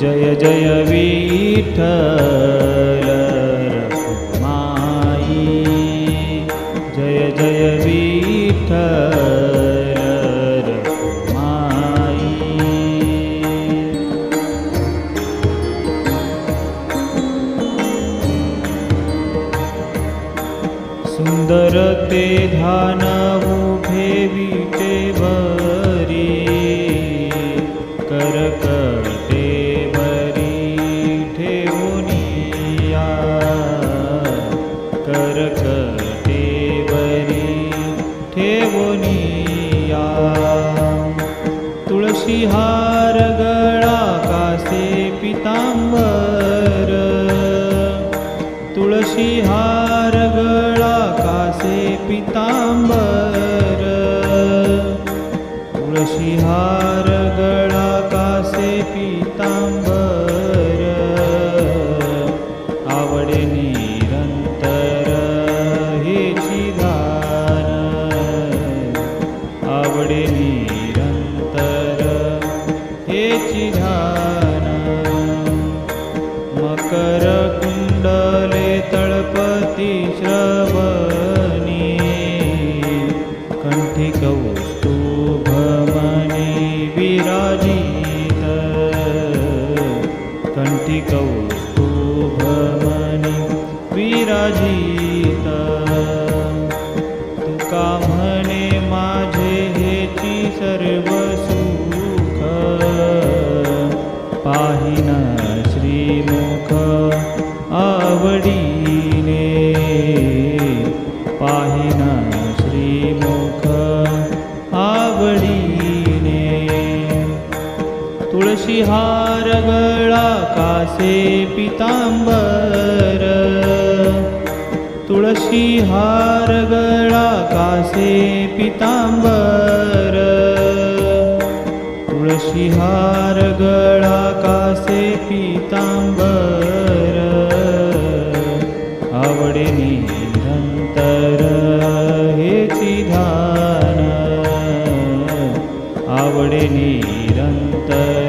जय जय विठ्ठल माई. जय जय विठ्ठल माई. सुंदर ते धान उभे विटेवरी दुनिया। तुळशी हार गळा कासे पितांबर। तुळशी हार गळा कासे पितांबर। तुळशी हार गळा कासे पि ि जाना मकरकुण्डले तळपतिश्रवणि कण्ठिकौ तु विराजित। कण्ठितौ तु भनी पाहिना श्रीमुख आवडीने पाहिना श्रीमुख आवडीने. तुळशी हार गळा कासे पितांबर. तुळशी हार गळा कासे पितांबर. शिहार गळा कासे पितांबर आवडे निरंतर हे चिधान आवडे निरंतर